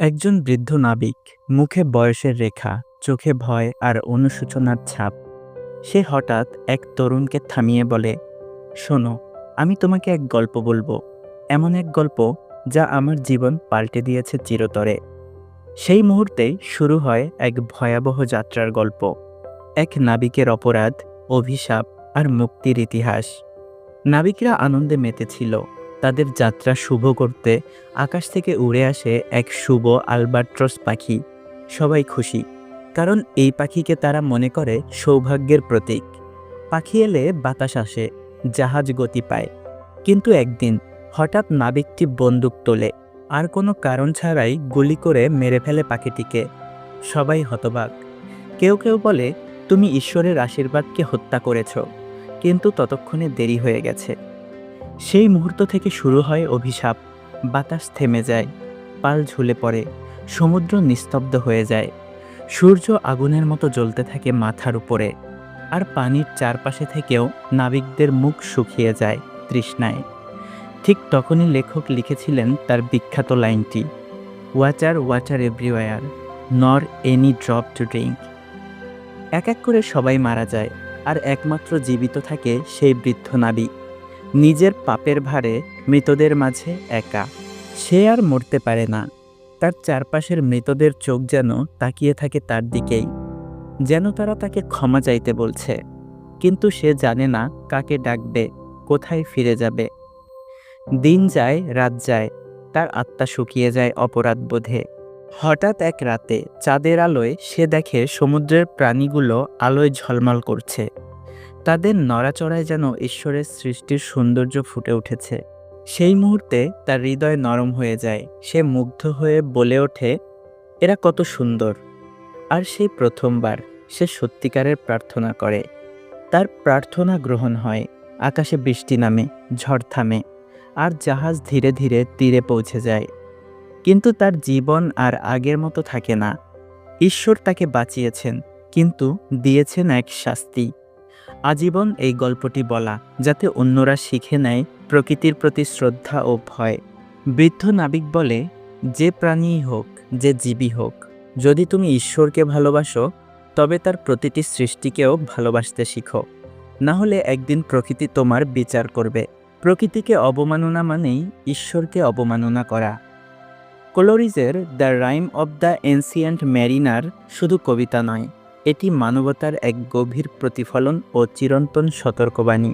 একজন বৃদ্ধ নাবিক, মুখে বয়সের রেখা, চোখে ভয় আর অনুশোচনার ছাপ। সে হঠাৎ এক তরুণকে থামিয়ে বলে, শোনো, আমি তোমাকে এক গল্প বলব। এমন এক গল্প যা আমার জীবন পাল্টে দিয়েছে চিরতরে। সেই মুহূর্তেই শুরু হয় এক ভয়াবহ যাত্রার গল্প। এক নাবিকের অপরাধ, অভিশাপ আর মুক্তির ইতিহাস। নাবিকরা আনন্দে মেতেছিল। তাদের যাত্রা শুভ করতে আকাশ থেকে উড়ে আসে এক শুভ আলবাট্রস পাখি। সবাই খুশি, কারণ এই পাখিকে তারা মনে করে সৌভাগ্যের প্রতীক। পাখি এলে বাতাস আসে, জাহাজ গতি পায়। কিন্তু একদিন হঠাৎ নাবিকটি বন্দুক তোলে, আর কোনো কারণ ছাড়াই গুলি করে মেরে ফেলে পাখিটিকে। সবাই হতবাক, কেউ কেউ বলে, তুমি ঈশ্বরের আশীর্বাদকে হত্যা করেছ, কিন্তু ততক্ষণে দেরি হয়ে গেছে। সেই মুহূর্ত থেকে শুরু হয় অভিশাপ। বাতাস থেমে যায়, পাল ঝুলে পড়ে, সমুদ্র নিস্তব্ধ হয়ে যায়। সূর্য আগুনের মতো জ্বলতে থাকে মাথার উপরে, আর পানির চারপাশে থেকেও নাবিকদের মুখ শুকিয়ে যায় তৃষ্ণায়। ঠিক তখনই লেখক লিখেছিলেন তার বিখ্যাত লাইনটি water water everywhere nor any drop to drink এক এক করে সবাই মারা যায়, আর একমাত্র জীবিত থাকে সেই বৃদ্ধ নাবিক। নিজের পাপের ভারে মৃতদের মাঝে একা। সে আর মরতে পারে না। তার চারপাশের মৃতদের চোখ যেন তাকিয়ে থাকে তার দিকেই। যেন তারা তাকে ক্ষমা চাইতে বলছে। কিন্তু সে জানে না কাকে ডাকবে, কোথায় ফিরে যাবে। দিন যায়, রাত যায়, তার আত্মা শুকিয়ে যায় অপরাধ বোধে। হঠাৎ এক রাতে চাঁদের আলোয় সে দেখে সমুদ্রের প্রাণীগুলো আলোয় ঝলমল করছে। তাদের নড়াচড়ায় যেন ঈশ্বরের সৃষ্টির সৌন্দর্য ফুটে উঠেছে। সেই মুহূর্তে তার হৃদয় নরম হয়ে যায়। সে মুগ্ধ হয়ে বলে ওঠে, এরা কত সুন্দর। আর সেই প্রথমবার সে সত্যিকারের প্রার্থনা করে। তার প্রার্থনা গ্রহণ হয়, আকাশে বৃষ্টি নামে, ঝড় থামে, আর জাহাজ ধীরে ধীরে তীরে পৌঁছে যায়। কিন্তু তার জীবন আর আগের মতো থাকে না। ঈশ্বর তাকে বাঁচিয়েছেন, কিন্তু দিয়েছেন এক শাস্তি। আজীবন এই গল্পটি বলা যাতে অন্যরা শিখে নেয় প্রকৃতির প্রতি শ্রদ্ধা ও ভয়। বৃদ্ধ নাবিক বলে, যে প্রাণীই হোক, যে জীবী হোক, যদি তুমি ঈশ্বরকে ভালোবাসো, তবে তার প্রতিটি সৃষ্টিকেও ভালোবাসতে শিখো। না হলে একদিন প্রকৃতি তোমার বিচার করবে। প্রকৃতিকে অবমাননা মানেই ঈশ্বরকে অবমাননা করা। কোলোরিজের the rime of the ancient mariner শুধু কবিতা নয়। এটি মানবতার এক গভীর প্রতিফলন ও চিরন্তন সতর্কবাণী।